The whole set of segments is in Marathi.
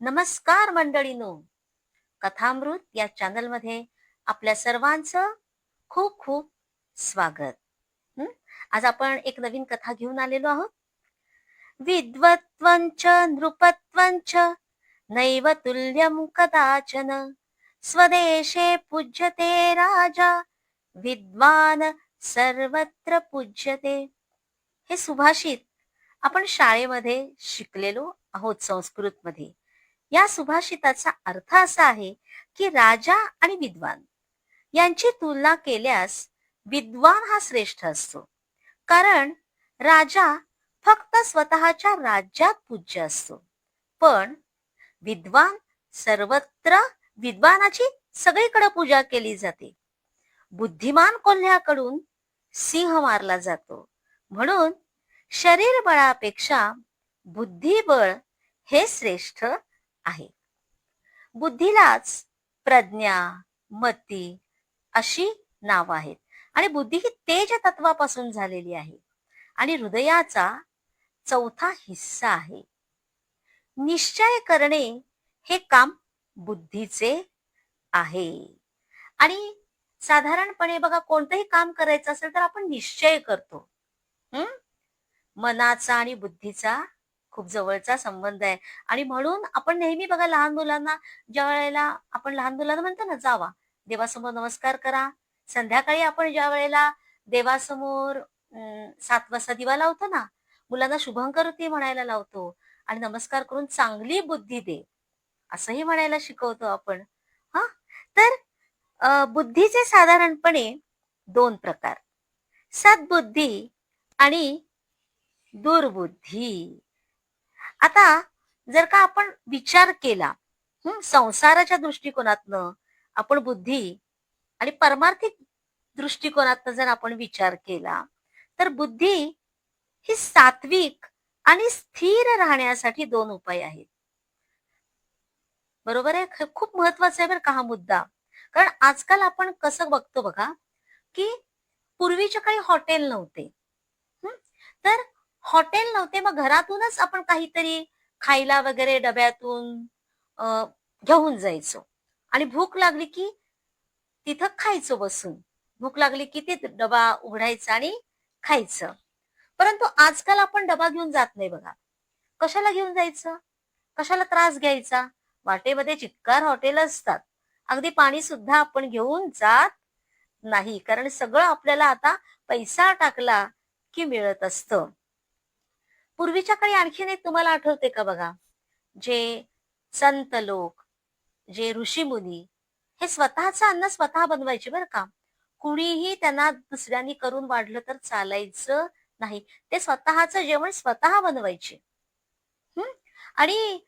नमस्कार मंडळीनो. कथामृत या चॅनलमध्ये आपल्या सर्वांचं खूप खूप स्वागत. आज आपण एक नवीन कथा घेऊन आलेलो आहोत. विद्वत्वंच नृपत्वंच नैव तुल्यं कदाचन स्वदेशे पूज्यते राजा विद्वान सर्वत्र पूज्यते. हे सुभाषित आपण शाळेमध्ये शिकलेलो आहोत संस्कृतमध्ये. या सुभाषिताचा अर्थ असा आहे की राजा आणि विद्वान यांची तुलना केल्यास विद्वान हा श्रेष्ठ असतो. कारण राजा फक्त स्वतःच्या राज्यात पूज्य असतो. पण विद्वान सर्वत्र विद्वानाची सगळीकडे पूजा केली जाते. बुद्धिमान कोल्ह्याकडून सिंह मारला जातो. म्हणून शरीर बळापेक्षा बुद्धिबळ हे श्रेष्ठ आहे. बुद्धीलाच प्रज्ञा मती अशी नाव आहेत. आणि बुद्धी ही तेज तत्वापासून झालेली आहे. आणि हृदयाचा चौथा हिस्सा आहे. निश्चय करणे हे काम बुद्धीचे आहे. आणि साधारणपणे बघा कोणतंही काम करायचं असेल तर आपण निश्चय करतो. हम्म मनाचा आणि बुद्धीचा खूप जवळचा संबंध आहे. आणि म्हणून आपण नेहमी बघा लहान मुलांना ज्या वेळेला आपण लहान मुलांना म्हणतो ना जावा देवासमोर नमस्कार करा. संध्याकाळी आपण ज्या वेळेला देवासमोर सात वाजता दिवा लावतो ना मुलांना शुभंकर ते म्हणायला लावतो आणि नमस्कार करून चांगली बुद्धी दे. असंही म्हणायला शिकवतो आपण. हा? तर बुद्धीचे साधारणपणे दोन प्रकार. सद्बुद्धी आणि दुर्बुद्धी. आता जर का आपण विचार केला संसाराच्या दृष्टिकोनातनं आपण बुद्धी आणि परमार्थिक दृष्टिकोनातनं जर आपण विचार केला तर बुद्धी ही सात्विक आणि स्थिर राहण्यासाठी दोन उपाय आहेत. बरोबर आहे? खूप महत्त्वाचा आहे बरं का हा मुद्दा. कारण आजकाल आपण कसं बघतो बघा की पूर्वीच्या काही हॉटेल नव्हते. तर हॉटेल नव्हते. मग घरातूनच आपण काहीतरी खायला वगैरे डब्यातून घेऊन जायचो. आणि भूक लागली की तिथं खायचो बसून. भूक लागली की ते डबा उघडायचा आणि खायचं. परंतु आजकाल आपण डबा घेऊन जात नाही बघा. कशाला घेऊन जायचं? कशाला त्रास घ्यायचा? वाटेमध्ये चिक्कार हॉटेल असतात. अगदी पाणी सुद्धा आपण घेऊन जात नाही. कारण सगळं आपल्याला आता पैसा टाकला की मिळत असतं. पूर्वीच्या काळी आणखीन एक तुम्हाला आठवते का बघा? जे संत लोक जे ऋषीमुनी हे स्वतःचं अन्न स्वतः बनवायचे बरं का? कुणीही त्यांना दुसऱ्यांनी करून वाढलं तर चालायचं नाही. ते स्वतःचं जेवण स्वतः बनवायचे. हम्म आणि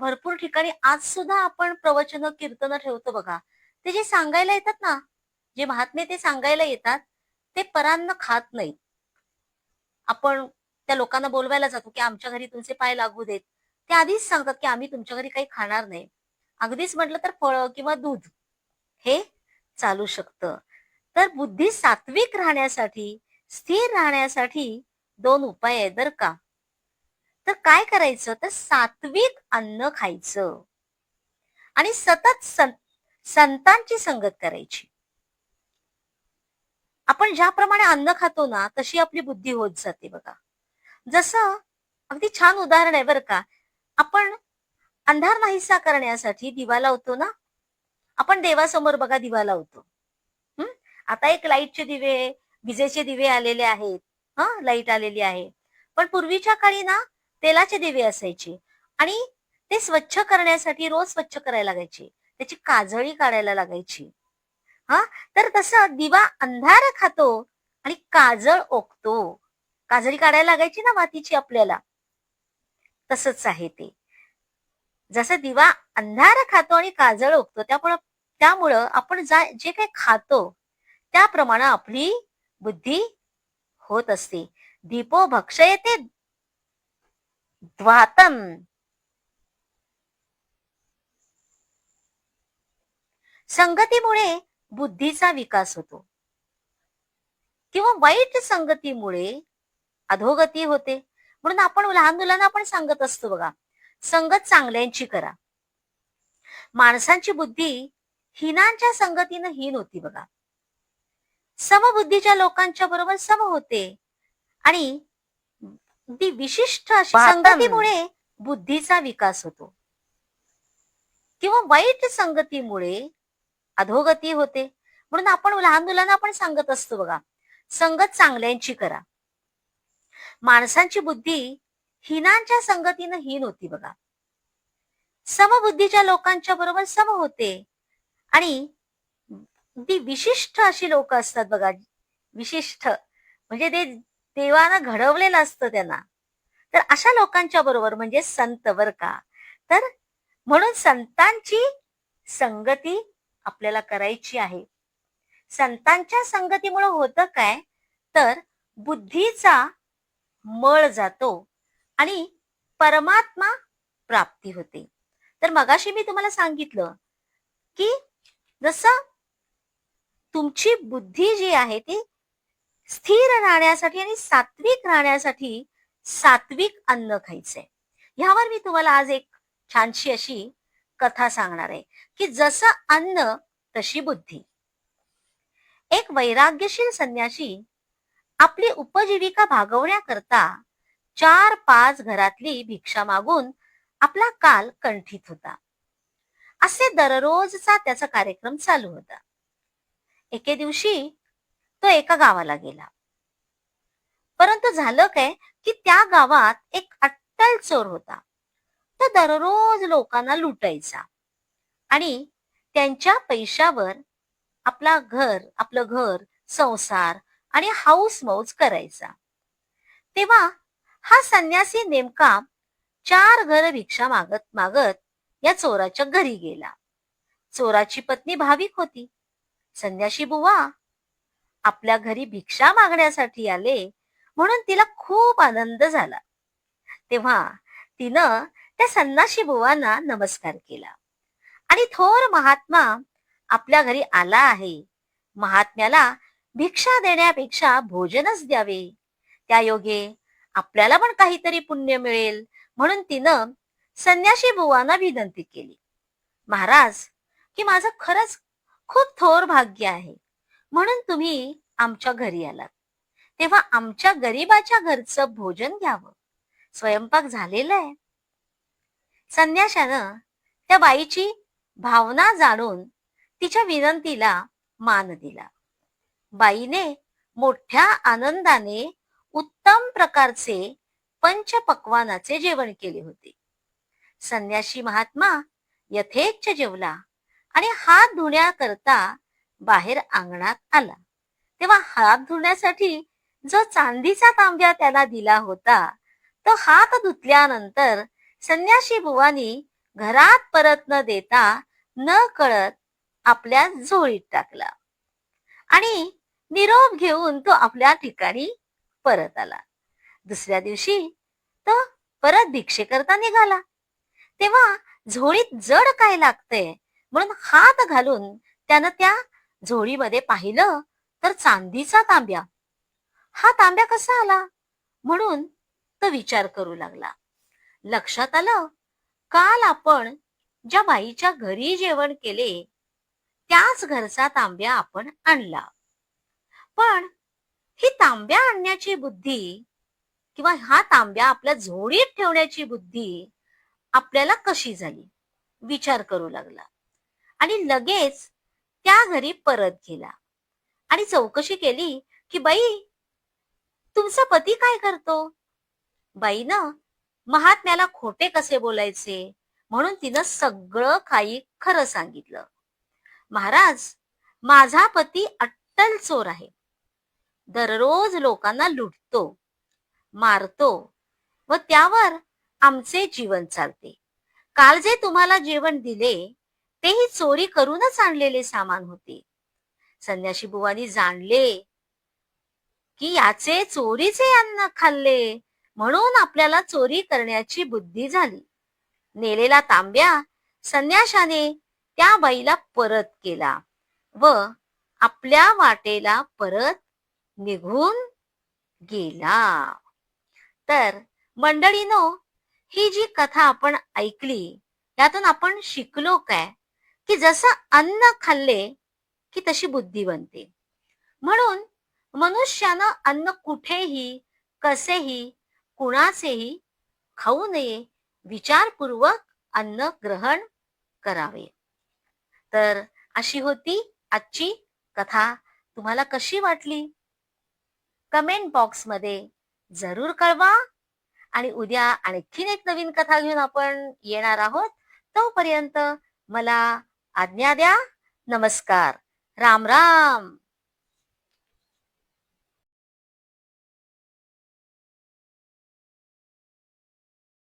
भरपूर ठिकाणी आज सुद्धा आपण प्रवचन कीर्तन ठेवतो बघा. ते जे सांगायला येतात ना जे महात्मे ते सांगायला येतात ते परान्न खात नाहीत. आपण त्या लोकांना बोलवायला जातो की आमच्या घरी तुमचे पाय लागू देत. ते आधीच सांगतात की आम्ही तुमच्या घरी काही खाणार नाही. अगदीच म्हटलं तर फळं किंवा दूध हे चालू शकतं. तर बुद्धी सात्विक राहण्यासाठी स्थिर राहण्यासाठी दोन उपाय आहेत बर का. तर काय करायचं? तर सात्विक अन्न खायचं. आणि सतत सं- संतांची संगत करायची. आपण ज्याप्रमाणे अन्न खातो ना तशी आपली बुद्धी होत जाते बघा. जसं अगदी छान उदाहरण आहे बरं का. आपण अंधार नाहीसा करण्यासाठी दिवा लावतो ना? आपण देवासमोर बघा दिवा लावतो. हम्म आता एक लाईटचे दिवे विजेचे दिवे आलेले आहेत. हा? लाइट आलेली आहे. पण पूर्वीच्या काळी ना तेलाचे दिवे असायचे. आणि ते स्वच्छ करण्यासाठी रोज स्वच्छ करायला लागायचे. त्याची काजळी काढायला लागायची. हा? तर तसं दिवा अंधार खातो आणि काजळ ओकतो. काजळी काढायला लागायची ना मातीची आपल्याला. तसंच आहे ते. जसं दिवा अंधार खातो आणि काजळ ओकतो त्यामुळं त्यामुळं आपण जा जे काही खातो त्याप्रमाणे आपली बुद्धी होत असते. दीपो भक्षयते द्वातन संगतीमुळे बुद्धीचा विकास होतो. किंवा वाईट संगतीमुळे अधोगती होते. म्हणून आपण लहान मुलांना आपण सांगत असतो बघा. संगत चांगल्यांची करा. माणसांची बुद्धी हिनांच्या संगतीनं हीन होती बघा. समबुद्धीच्या लोकांच्या बरोबर सम होते. आणि ती विशिष्ट अशी संगतीमुळे बुद्धीचा विकास होतो. किंवा वाईट संगतीमुळे अधोगती होते. म्हणून आपण लहान मुलांना आपण सांगत असतो बघा. संगत चांगल्यांची करा. माणसांची बुद्धी हिनांच्या संगतीनं हीन होती बघा. समबुद्धीच्या लोकांच्या बरोबर सम होते. आणि ती विशिष्ट अशी लोक असतात बघा. विशिष्ट. म्हणजे ते देवानं घडवलेलं असतं त्यांना. तर अशा लोकांच्या बरोबर म्हणजे संत बर का. तर म्हणून संतांची संगती आपल्याला करायची आहे. संतांच्या संगतीमुळे होतं काय? तर बुद्धीचा मळ जातो आणि परमात्मा प्राप्ती होते. तर मगाशी मी तुम्हाला सांगितलं की जसं तुमची बुद्धी जी आहे ती स्थिर राहण्यासाठी आणि सात्विक राहण्यासाठी सात्विक अन्न खायचंय. ह्यावर मी तुम्हाला आज एक छानशी अशी कथा सांगणार आहे की जसं अन्न तशी बुद्धी. एक वैराग्यशील संन्याशी आपली उपजीविका भागवण्याकरता चार पाच घरातली भिक्षा मागून आपला काल कंठीत होता. असे दररोजचा त्याचा कार्यक्रम चालू होता. एके दिवशी तो एका गावाला गेला. परंतु झालं काय की त्या गावात एक अट्टल चोर होता. तो दररोज लोकांना लुटायचा आणि त्यांच्या पैशावर आपला घर आपलं घर संसार आणि हाऊस मौज करायचा. तेव्हा हा संन्यासी नेमका चार घर भिक्षा मागत मागत या चोराच्या घरी गेला. चोराची पत्नी भाविक होती. संन्याशी बुवा आपल्या घरी भिक्षा मागण्यासाठी आले म्हणून तिला खूप आनंद झाला. तेव्हा तिनं त्या संन्याशी बुवांना नमस्कार केला. आणि थोर महात्मा आपल्या घरी आला आहे. महात्म्याला भिक्षा देण्यापेक्षा भोजनच द्यावे. त्या योगे आपल्याला पण काहीतरी पुण्य मिळेल म्हणून तिनं संन्याशी बुवांना विनंती केली. महाराज की माझं खरंच खूप थोर भाग्य आहे म्हणून तुम्ही आमच्या घरी आलात. तेव्हा आमच्या गरीबाच्या घरचं भोजन घ्यावं. स्वयंपाक झालेला आहे. संन्याशानं त्या बाईची भावना जाणून तिच्या विनंतीला मान दिला. बाईने मोठ्या आनंदाने उत्तम प्रकारचे पंचपक्वानाचे जेवण केले होते. संन्याशी महात्मा यथेच्छ जेवला आणि हात धुण्याकरता बाहेर अंगणात आला. तेव्हा हात धुण्यासाठी जो चांदीचा तांब्या त्याला दिला होता तो हात धुतल्यानंतर संन्याशी बुवानी घरात परत न देता न कळत आपल्या झोळीत टाकला. आणि निरोप घेऊन तो आपल्या ठिकाणी परत आला. दुसऱ्या दिवशी तो परत भिक्षेकरता निघाला. तेव्हा झोळीत जड काय लागतंय म्हणून हात घालून त्यानं त्या झोळीमध्ये पाहिलं तर चांदीचा तांब्या. हा तांब्या कसा आला? म्हणून तो विचार करू लागला. लक्षात आलं काल आपण ज्या बाईच्या घरी जेवण केले त्याच घरचा तांब्या आपण आणला. पण ही तांब्या आणण्याची बुद्धी किंवा हा तांब्या आपल्या झोडीत ठेवण्याची बुद्धी आपल्याला कशी झाली? विचार करू लागला. आणि लगेच त्या घरी परत गेला. आणि चौकशी केली की बाई तुमचा पती काय करतो? बाईनं महात्म्याला खोटे कसे बोलायचे? म्हणून तिनं सगळं काही खरं सांगितलं. महाराज माझा पती अट्टल चोर आहे. दररोज लोकांना लुटतो मारतो व त्यावर आमचे जीवन चालते. काल जे तुम्हाला जेवण दिले तेही चोरी करूनच आणलेले सामान होते. संन्याशी बुवानी जाणले की याचे चोरीचे अन्न खाल्ले म्हणून आपल्याला चोरी करण्याची बुद्धी झाली. नेलेला तांब्या संन्याशाने त्या बाईला परत केला व आपल्या वाटेला परत निघून गेला. तर मंडळीनो ही जी कथा आपण ऐकली यातून आपण शिकलो काय? की जसं अन्न खाल्ले की तशी बुद्धी बनते. म्हणून मनुष्यानं अन्न कुठेही कसेही कुणाचेही खाऊ नये विचारपूर्वक अन्न ग्रहण करावे. तर अशी होती आजची कथा. तुम्हाला कशी वाटली? कमेंट बॉक्समध्ये जरूर कळवा. आणि उद्या आणखीन एक नवीन कथा घेऊन आपण येणार आहोत. तोपर्यंत मला आज्ञा द्या. नमस्कार. राम राम.